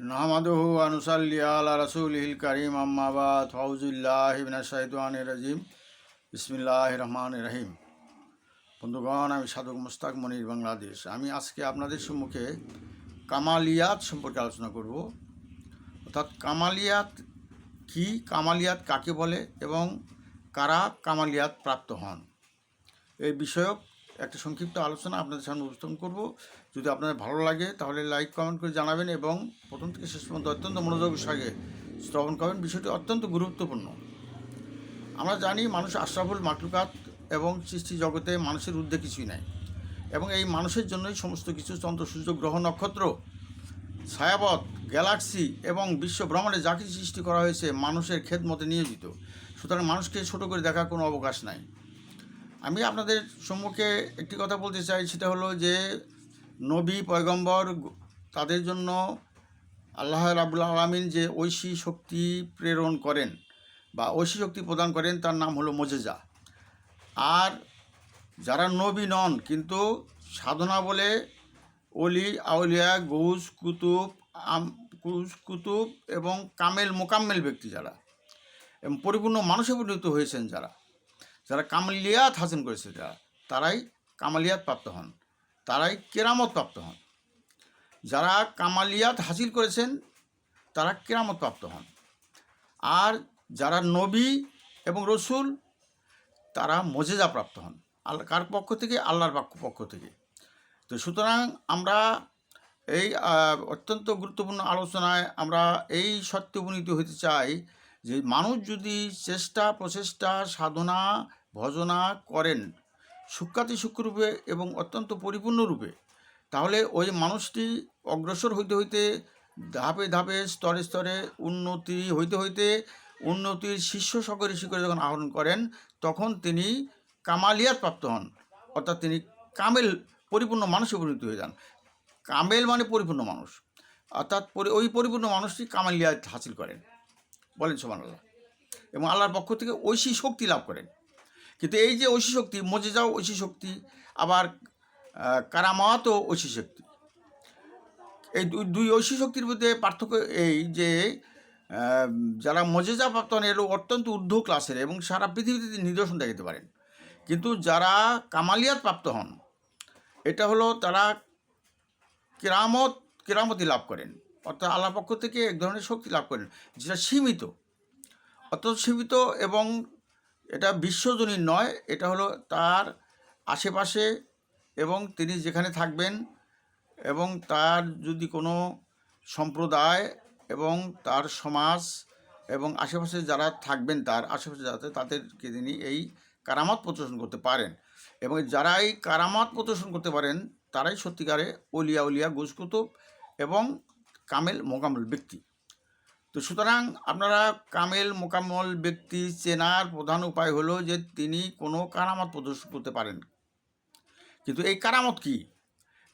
নাহমাদুহু আনুসাল্লি আলা রাসূলিল কারীম, আম্মা বাদ। ফাউজুল্লাহি মিনাশ শাইতানির রাজিম। বিসমিল্লাহির রহমানির রহিম। বন্ধুগণ, আমি সাধক মুস্তাক মনির বাংলাদেশ। আমি আজকে আপনাদের সম্মুখে কামালিয়াত সম্পর্কে আলোচনা করব। অর্থাৎ কামালিয়াত কি, কামালিয়াত কাকে বলে এবং কারা কামালিয়াত প্রাপ্ত হন? এই বিষয়ক একটা সংক্ষিপ্ত আলোচনা আপনাদের সামনে উপস্থাপন করব। যদি আপনাদের ভালো লাগে, তাহলে লাইক কমেন্ট করে জানাবেন এবং প্রথম থেকে শেষ পর্যন্ত অত্যন্ত মনোযোগের সঙ্গে শ্রবণ করবেন। বিষয়টি অত্যন্ত গুরুত্বপূর্ণ। আমরা জানি মানুষ আশরাফুল মাকলুকাত এবং সৃষ্টি জগতে মানুষের ঊর্ধ্বে কিছুই নাই এবং এই মানুষের জন্যই সমস্ত কিছু চন্দ্র, সূর্য, গ্রহ, নক্ষত্র, ছায়াপথ, গ্যালাক্সি এবং বিশ্ব ব্রহ্মাণ্ডে যা কিছু সৃষ্টি করা হয়েছে মানুষের খেদমতে নিয়োজিত। সুতরাং মানুষকে ছোট করে দেখার কোনো অবকাশ নাই। আমি আপনাদের সম্মুখে একটি কথা বলতে চাই, সেটা হলো যে নবী, পয়গম্বর তাদের জন্য আল্লাহ রাবুল আলমিন যে ঐশী শক্তি প্রেরণ করেন বা ঐশী শক্তি প্রদান করেন, তার নাম হলো মোজেজা। আর যারা নবী নন, কিন্তু সাধনা বলে অলি আউলিয়া গৌস কুতুব, আম কুস কুতুব এবং কামেল, মোকাম্মেল ব্যক্তি যারা, এবং পরিপূর্ণ মানুষে পরিণত হয়েছেন যারা যারা কামালিয়াত হাসিল করেছে যারা তারাই কামালিয়াত প্রাপ্ত হন, তারাই কেরামত প্রাপ্ত হন। যারা কামালিয়াত হাসিল করেছেন, তারা কেরামত প্রাপ্ত হন। আর যারা নবী এবং রসুল, তারা মজেজা প্রাপ্ত হন আল্লাহ কার পক্ষ থেকে? আল্লাহর পক্ষ থেকে। তো সুতরাং আমরা এই অত্যন্ত গুরুত্বপূর্ণ আলোচনায় আমরা এই সত্য উপনীত হতে চাই যে মানুষ যদি চেষ্টা, প্রচেষ্টা, সাধনা ভজনা করেন সূক্ষাতি সূক্ষ্মরূপে এবং অত্যন্ত পরিপূর্ণ রূপে তাহলে ওই মানুষটি অগ্রসর হইতে হইতে ধাপে ধাপে স্তরে স্তরে উন্নতি হইতে হইতে উন্নতির শীর্ষ সকরে শিখরে যখন আহরণ করেন, তখন তিনি কামালিয়াত প্রাপ্ত হন। অর্থাৎ তিনি কামেল পরিপূর্ণ মানুষে পরিণত হয়ে যান। কামেল মানে পরিপূর্ণ মানুষ। অর্থাৎ ওই পরিপূর্ণ মানুষটি কামালিয়াত হাসিল করেন। বলেন সোমান আল্লাহ এবং আল্লাহর পক্ষ থেকে ঐশী শক্তি লাভ করেন। কিন্তু এই যে ঐশী শক্তি, মজেজাও ঐশী শক্তি, আবার কারামাতও ঐশী শক্তি। এই দুই ঐশী শক্তির মধ্যে পার্থক্য এই যে যারা মজেজা প্রাপ্ত হন এলো অত্যন্ত ঊর্ধ্ব ক্লাসের এবং সারা পৃথিবীতে নিদর্শন দেখাতে পারেন। কিন্তু যারা কামালিয়াত প্রাপ্ত হন, এটা হলো তারা কেরামত কেরামতি লাভ করেন। অর্থাৎ আল্লাহর পক্ষ থেকে এক ধরনের শক্তি লাভ করেন, যেটা সীমিত। অত্যন্ত সীমিত এবং এটা বিশ্বজনীন নয়, এটা হলো তার আশেপাশে এবং তিনি যেখানে থাকবেন এবং তার যদি কোনো সম্প্রদায় এবং তার সমাজ এবং আশেপাশে যারা থাকবেন তার, আশেপাশে যাতে তাদেরকে তিনি এই কারামত প্রদর্শন করতে পারেন। এবং যারা এই কারামত প্রদর্শন করতে পারেন, তারাই সত্যিকারে অলিয়া উলিয়া গুজকুতুব এবং কামেল মোকাম্মল ব্যক্তি। তো সুতরাং আপনারা কামেল মোকাম্মল ব্যক্তি চেনার প্রধান উপায় হলো যে তিনি কোনো কারামত প্রদর্শন করতে পারেন। কিন্তু এই কারামত কি?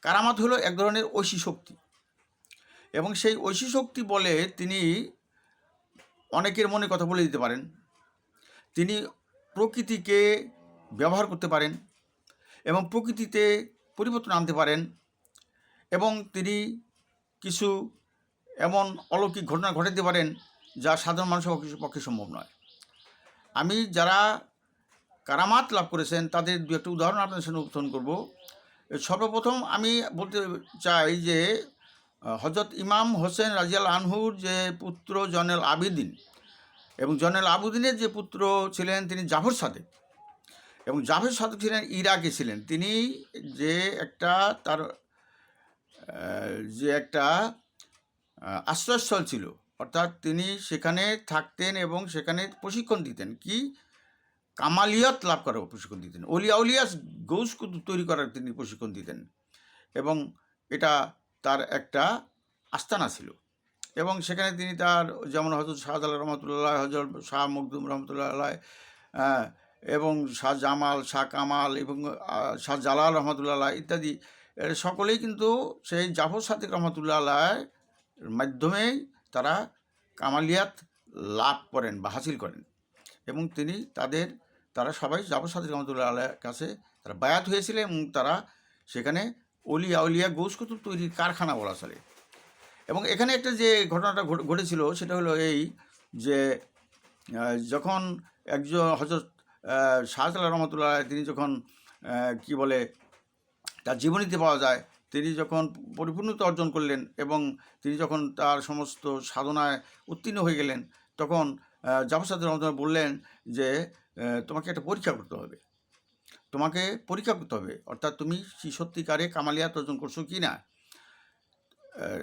কারামত হলো এক ধরনের ঐশী শক্তি। এবং সেই ঐশী শক্তি বলে তিনি অনেকের মনে কথা বলে দিতে পারেন। তিনি প্রকৃতিকে ব্যবহার করতে পারেন এবং প্রকৃতিতে পরিবর্তন আনতে পারেন এবং তিনি কিছু এমন অলৌকিক ঘটনা ঘটাতে পারেন যা সাধারণ মানুষের পক্ষে- সম্ভব নয়। আমি যারা কারামাত লাভ করেছেন, তাদের দু একটা উদাহরণ আপনাদের সামনে উপস্থাপন করব। সর্বপ্রথম আমি বলতে চাই যে হজরত ইমাম হোসেন রাজিয়াল আনহুর যে পুত্র জনেল আবিদিন এবং জনেল আবুদ্দিনের যে পুত্র ছিলেন তিনি জাফর সাদেক এবং জাফর সাদেক ছিলেন ইরাকে ছিলেন। তিনি যে একটা তার যে একটা আশ্রয়স্থল ছিল। অর্থাৎ তিনি সেখানে থাকতেন এবং সেখানে প্রশিক্ষণ দিতেন। কি? কামালিয়াত লাভ করার প্রশিক্ষণ দিতেন। অলিয়া উলিয়াস গৌস তৈরি করার তিনি প্রশিক্ষণ দিতেন এবং এটা তার একটা আস্তানা ছিল। এবং সেখানে তিনি তার যেমন হজরত শাহজালাল রহমতুল্লাহ হজরত শাহ মকদুম রহমতুল্লাহ এবং শাহ জামাল, শাহ কামাল এবং শাহ জালাল রহমতুল্লাহ ইত্যাদি সকলেই কিন্তু সেই জাফর সাদিক রহমতুল্লাহ মাধ্যমেই তারা কামালিয়াত লাভ করেন বা হাসিল করেন এবং তিনি তাদের, তারা সবাই জাফর সাদিক রহমতুল্লাহ আলাহের কাছে, তারা বায়াত হয়েছিলেন এবং তারা সেখানে অলিয়া উলিয়া গোস কুতুব তৈরির কারখানা বলা চলে। এবং এখানে একটা যে ঘটনাটা ঘট- ঘটেছিল সেটা হলো এই যে যখন একজন হজরত শাহজালাল রহমতুল্লাহ তিনি যখন কি বলে, তার জীবনীতে পাওয়া যায় তিনি যখন পরিপূর্ণতা অর্জন করলেন এবং তিনি যখন তার সমস্ত সাধনায় উত্তীর্ণ হয়ে গেলেন, তখন জাফর রহমতুল্লাহ বললেন যে তোমাকে একটা পরীক্ষা করতে হবে। তোমাকে পরীক্ষা করতে হবে। অর্থাৎ তুমি সত্যিকারে কামালিয়াত অর্জন করছ কি না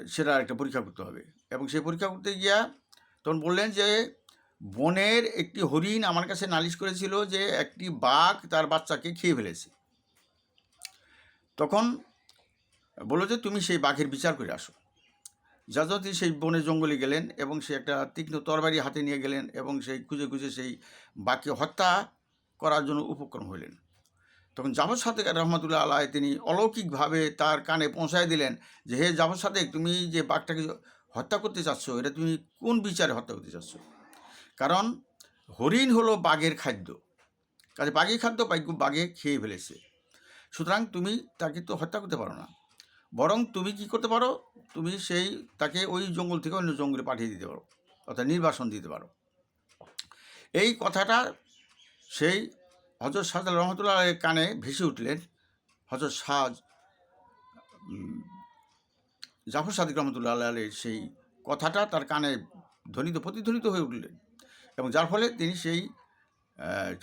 সেটা একটা পরীক্ষা করতে হবে। এবং সেই পরীক্ষা করতে গিয়া তখন বললেন যে, বনের একটি হরিণ আমার কাছে নালিশ করেছিল যে, একটি বাঘ তার বাচ্চাকে খেয়ে ফেলেছে। তখন বলল যে, তুমি সেই বাঘের বিচার করে আসো। যাজতি সেই বনে জঙ্গলে গেলেন এবং সে একটা তীক্ষ্ণ তরবারি হাতে নিয়ে গেলেন এবং সেই খুঁজে খুঁজে সেই বাঘকে হত্যা করার জন্য উপক্রম হইলেন। তখন জাফর সাদেক রহমতুল্লাহ আল্লাহ তিনি অলৌকিকভাবে তার কানে পৌঁছায় দিলেন যে, হে জাফর সাদেক, তুমি যে বাঘটাকে হত্যা করতে চাচ্ছ, এটা তুমি কোন বিচারে হত্যা করতে চাচ্ছ? কারণ হরিণ হলো বাঘের খাদ্য। কাজে বাঘের খাদ্য বাঘ- বাঘে খেয়ে ফেলেছে। সুতরাং তুমি তাকে তো হত্যা করতে পারো না। বরং তুমি কি করতে পারো? তুমি সেই তাকে ওই জঙ্গল থেকে অন্য জঙ্গলে পাঠিয়ে দিতে পারো অর্থাৎ নির্বাসন দিতে পারো। এই কথাটা সেই হজরত সাজ রহমতুল্লাহ কানে ভেসে উঠলেন। হজরত সাজ উম, জাফর সাদিক রহমতুল্লাহ আলাইহির সেই কথাটা তার কানে ধ্বনিত প্রতিধ্বনিত হয়ে উঠলেন এবং যার ফলে তিনি সেই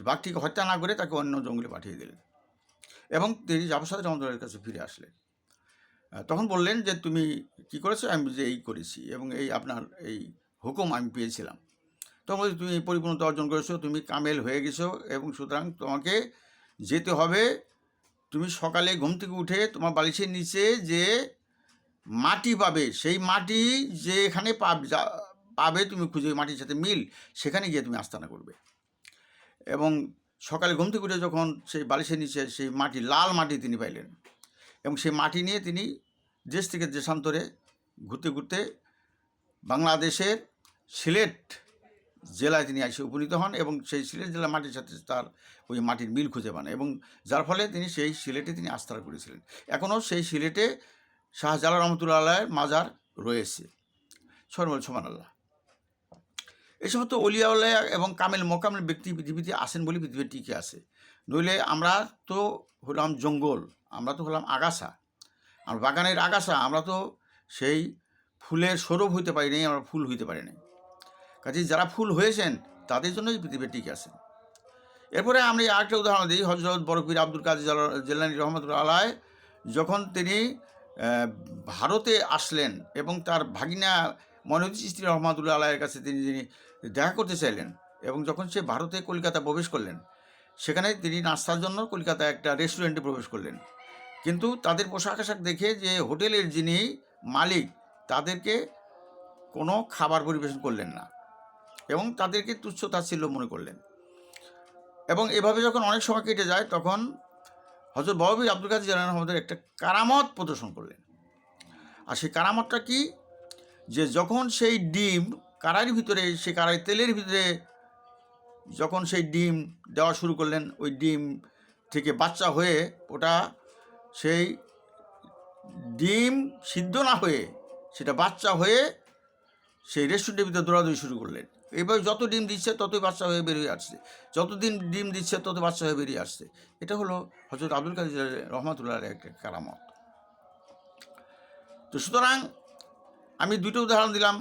বাঘটিকে হত্যা না করে তাকে অন্য জঙ্গলে পাঠিয়ে দিলেন এবং তিনি জাফর সাদিক রহমতুল্লাহের কাছে ফিরে আসলেন। তখন বললেন যে, তুমি কি করেছ? আমি যে এই করেছি এবং এই আপনার এই হুকুম আমি পেয়েছিলাম। তখন তুমি পরিপূর্ণতা অর্জন করেছ, তুমি কামেল হয়ে গেছো এবং সুতরাং তোমাকে যেতে হবে। তুমি সকালে ঘুম থেকে উঠে তোমার বালিশের নিচে যে মাটি পাবে, সেই মাটি যা- পাবে, তুমি খুঁজে মাটির সাথে মিল, সেখানে গিয়ে তুমি আস্তানা করবে। এবং সকালে ঘুম থেকে উঠে যখন সেই বালিশের নিচে সেই মাটি, লাল মাটি তিনি পাইলেন এবং সেই মাটি নিয়ে তিনি দেশ থেকে দেশান্তরে ঘুরতে ঘুরতে বাংলাদেশের সিলেট জেলায় তিনি এসে উপনীত হন এবং সেই সিলেট জেলার মাটির সাথে তার ওই মাটির মিল খুঁজে পান এবং যার ফলে তিনি সেই সিলেটে তিনি আস্থারা করেছিলেন। এখনও সেই সিলেটে শাহজালাল রহমতুল্লাহ আল্লাহের মাজার রয়েছে। সরমল সমান আল্লাহ এই সমস্ত অলিয়াউল্লাহ এবং কামেল মোকামেল ব্যক্তি পৃথিবীতে আসেন বলে পৃথিবীতে টিকে আছে। নইলে আমরা তো হলাম জঙ্গল। আমরা তো হলাম আগাছা। আমরা বাগানের আগাছা আমরা তো সেই ফুলের সৌরভ হইতে পারি নাই, আমরা ফুল হইতে পারি নাই। কাজে যারা ফুল হয়েছেন, তাদের জন্যই পৃথিবী টিকে আছেন এরপরে আমি আরেকটা উদাহরণ দিই হজরত বরকবীর আব্দুল জালা- জেলানি রহমতুল্লাহ আলায় যখন তিনি ভারতে আসলেন এবং তার ভাগিনা মনোজ ইস্ত্রী রহমতুল্লাহ আলাহের কাছে তিনি যিনি দেখা করতে চাইলেন এবং যখন সে ভারতে কলকাতা প্রবেশ করলেন, সেখানে তিনি নাস্তার জন্য কলকাতায় একটা রেস্টুরেন্টে প্রবেশ করলেন। কিন্তু তাদের পোশাক আশাক দেখে যে হোটেলের যিনি মালিক, তাদেরকে কোনো খাবার পরিবেশন করলেন না এবং তাদেরকে তুচ্ছ তাচ্ছিল্য মনে করলেন। এবং এভাবে যখন অনেক সময় কেটে যায়, তখন হজরত বাবুবী আব্দুল কাদের জালান আমাদের একটা কারামত প্রদর্শন করলেন। আর সেই কারামতটা কি? যে যখন সেই ডিম কারারির ভিতরে, সেই কারাই তেলের ভিতরে যখন সেই ডিম দেওয়া শুরু করলেন, ওই ডিম থেকে বাচ্চা হয়ে ওটা সেই ডিম সিদ্ধ না হয়ে সেটা বাচ্চা হয়ে সেই রেস্টুরেন্টের ভিতরে দৌড়াদৌড়ি শুরু করলেন। এইভাবে যত ডিম দিচ্ছে ততই বাচ্চা হয়ে বেরিয়ে আসছে। যত দিন ডিম দিচ্ছে তত বাচ্চা হয়ে বেরিয়ে আসছে। এটা হলো হজরত আব্দুল কাদের রহমতুল্লাহ একটা কারামত। তো সুতরাং আমি দুটো উদাহরণ দিলাম।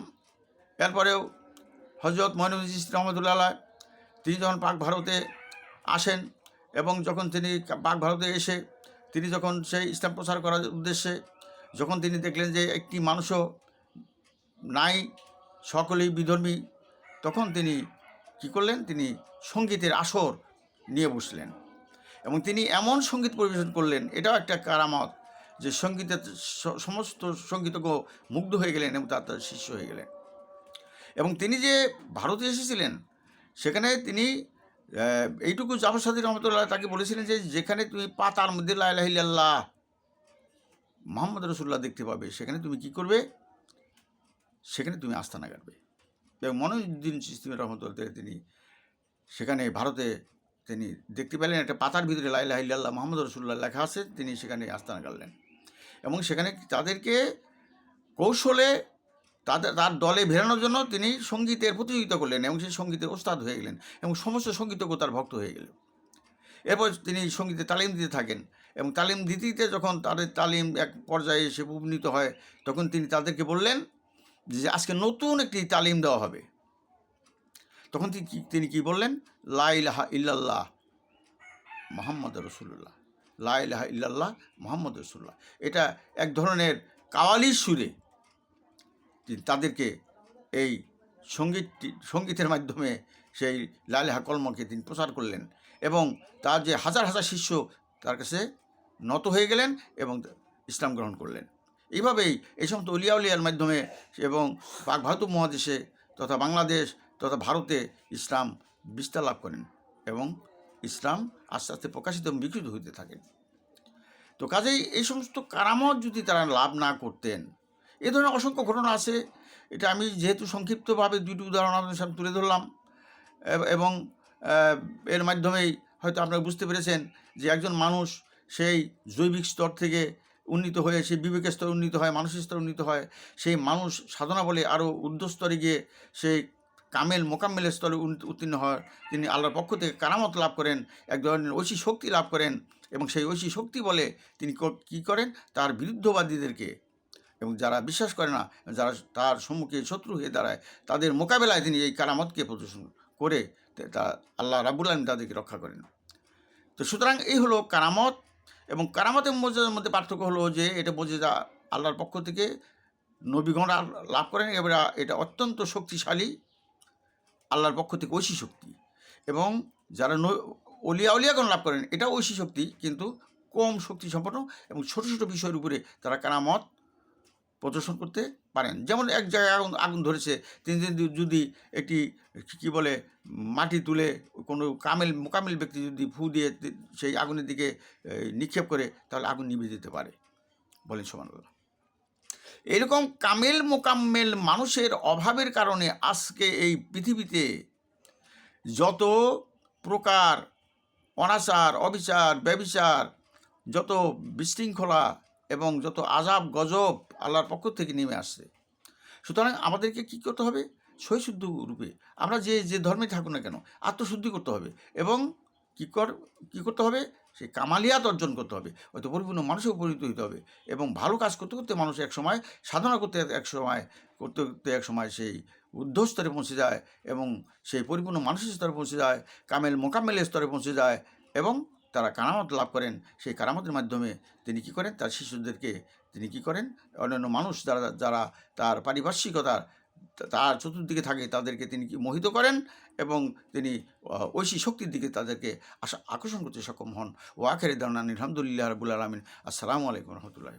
এরপরেও হজরত মহিনুদ্দিন রহমতুল্লাহ তিনি যখন পাক ভারতে আসেন এবং যখন তিনি পাক ভারতে এসে তিনি যখন সেই ইসলাম প্রচার করার উদ্দেশ্যে যখন তিনি দেখলেন যে একটি মানুষও নাই, সকলেই বিধর্মী, তখন তিনি কি করলেন? তিনি সঙ্গীতের আসর নিয়ে বসলেন। এবং তিনি এমন সংগীত পরিবেশন করলেন, এটাও একটা কারামত, যে সঙ্গীতের সমস্ত সঙ্গীতজ্ঞ মুগ্ধ হয়ে গেলেন এবং তার তার শিষ্য হয়ে গেলেন। এবং তিনি যে ভারতে এসেছিলেন, সেখানে তিনি এইটুকু জাফর সাদি রহমতুল্লাহ তাকে বলেছিলেন যে যেখানে তুমি পাতার মধ্যে লাইলাহিল্লাহ মোহাম্মদ রসুল্লাহ দেখতে পাবে, সেখানে তুমি কি করবে? সেখানে তুমি আস্থানা কাটবে। এবং মনোজুদ্দিন সিস্তিম রহমতুল্লাহ তিনি সেখানে ভারতে তিনি দেখতে পেলেন, একটা পাতার ভিতরে লাইলাহ ইল্লাল্লাহ মোহাম্মদ রসুল্লাহ লেখা আছে, তিনি সেখানে আস্তানা গাড়লেন এবং সেখানে তাদেরকে কৌশলে তাদের, তার দলে ভেরানোর জন্য তিনি সঙ্গীতের প্রতিযোগিতা করলেন এবং সেই সঙ্গীতের ওস্তাদ হয়ে গেলেন এবং সমস্ত সঙ্গীতজ্ঞ তার ভক্ত হয়ে গেলেন। এরপর তিনি সঙ্গীতে তালিম দিতে থাকেন এবং তালিম দিতে দিতে যখন তাদের তালিম এক পর্যায়ে এসে উপনীত হয়, তখন তিনি তাদেরকে বললেন যে আজকে নতুন একটি তালিম দেওয়া হবে। তখন তিনি কি- তিনি কি বললেন? লা ইলাহা ইল্লাল্লাহ মোহাম্মদ রসুল্লাহ লা ইলাহা ইল্লাল্লাহ মোহাম্মদ রসুল্লাহ এটা এক ধরনের কাওয়ালির সুরে তাদেরকে এই সঙ্গীতটি সঙ্গীতের মাধ্যমে সেই লালেহা কলমকে তিনি প্রচার করলেন এবং তার যে হাজার হাজার শিষ্য তার কাছে নত হয়ে গেলেন এবং ইসলাম গ্রহণ করলেন। এইভাবেই এই সমস্ত উলিয়া উলিয়ার মাধ্যমে এবং পাক ভারত মহাদেশে তথা বাংলাদেশ তথা ভারতে ইসলাম বিস্তার লাভ করেন এবং ইসলাম আস্তে আস্তে প্রকাশিত এবং বিকৃত হইতে থাকেন। তো কাজেই এই সমস্ত কারামত যদি তারা লাভ না করতেন এ ধরনের অসংখ্য ঘটনা আছে। এটা আমি যেহেতু সংক্ষিপ্তভাবে দুটি উদাহরণ আপনাদের সামনে তুলে ধরলাম, এবং এর মাধ্যমেই হয়তো আপনারা বুঝতে পেরেছেন যে একজন মানুষ সেই জৈবিক স্তর থেকে উন্নীত হয়ে, সেই বিবেকের স্তর উন্নীত হয়, মানসিক স্তর উন্নীত হয়, সেই মানুষ সাধনা বলে আরও ঊর্ধ্ব স্তরে গিয়ে সেই কামেল, মোকাম্মেলের স্তরে উত্তীর্ণ হয়। তিনি আল্লাহর পক্ষ থেকে কারামত লাভ করেন, এক ধরনের ঐশী শক্তি লাভ করেন, এবং সেই ঐশী শক্তি বলে তিনি কী করেন? তার বিরুদ্ধবাদীদেরকে এবং যারা বিশ্বাস করে না, যারা তার সম্মুখে শত্রু হয়ে দাঁড়ায়, তাদের মোকাবেলায় তিনি এই কারামতকে প্রদর্শন করে তা আল্লাহ রাবুল আলম তাদেরকে রক্ষা করেন। তো সুতরাং এই হলো কারামত এবং কারামতের মর্যাদার মধ্যে পার্থক্য হলো যে এটা যা আল্লাহর পক্ষ থেকে নবীগণ লাভ করেন, এবার এটা অত্যন্ত শক্তিশালী আল্লাহর পক্ষ থেকে ঐশী শক্তি এবং যারা অলিয়া উলিয়াগণ লাভ করেন এটা ঐশী শক্তি, কিন্তু কম শক্তি সম্পন্ন এবং ছোট ছোট বিষয়ের উপরে তারা কারামত প্রদর্শন করতে পারেন। যেমন এক জায়গায় আগুন আগুন ধরেছে, তিনি যদি যদি একটি, কি বলে, মাটি তুলে কোনো কামেল, মোকামিল ব্যক্তি যদি ফু দিয়ে সেই আগুনের দিকে নিক্ষেপ করে, তাহলে আগুন নিভে যেতে পারে, বলেন সমানুল্লাহ এরকম কামেল, মোকাম্মেল মানুষের অভাবের কারণে আজকে এই পৃথিবীতে যত প্রকার অনাচার, অবিচার, ব্যবিচার, যত বিশৃঙ্খলা এবং যত আজাব গজব আল্লাহর পক্ষ থেকে নেমে আসছে। সুতরাং আমাদেরকে কী করতে হবে? সহিশুদ্ধ রূপে। আমরা যে যে ধর্মে থাকুক না কেন, আত্মশুদ্ধি করতে হবে এবং কী কর, কী করতে হবে? সেই কামালিয়াত অর্জন করতে হবে। হয়তো পরিপূর্ণ মানুষেও পরিণত হতে হবে এবং ভালো কাজ করতে করতে মানুষ এক সময়, সাধনা করতে এক সময়, করতে করতে এক সময় সেই ঊর্ধ্ব স্তরে পৌঁছে যায় এবং সেই পরিপূর্ণ মানুষের স্তরে পৌঁছে যায়, কামেল মোকাম্মেলের স্তরে পৌঁছে যায় এবং তারা কারামত লাভ করেন, সেই কারামতের মাধ্যমে তিনি কি করেন? তার শিশুদেরকে তিনি কি করেন? অন্যান্য মানুষ যারা যারা তার পারিপার্শ্বিকতার তার চতুর্দিকে থাকে, তাদেরকে তিনি কি মোহিত করেন? এবং তিনি ঐশী শক্তির দিকে তাদেরকে আশা, আকর্ষণ করতে সক্ষম হন। ও আখের দানা আলহামদুলিল্লাহ রবুল আলমিন। আসসালামু আলাইকুম রহমতুল্লাহ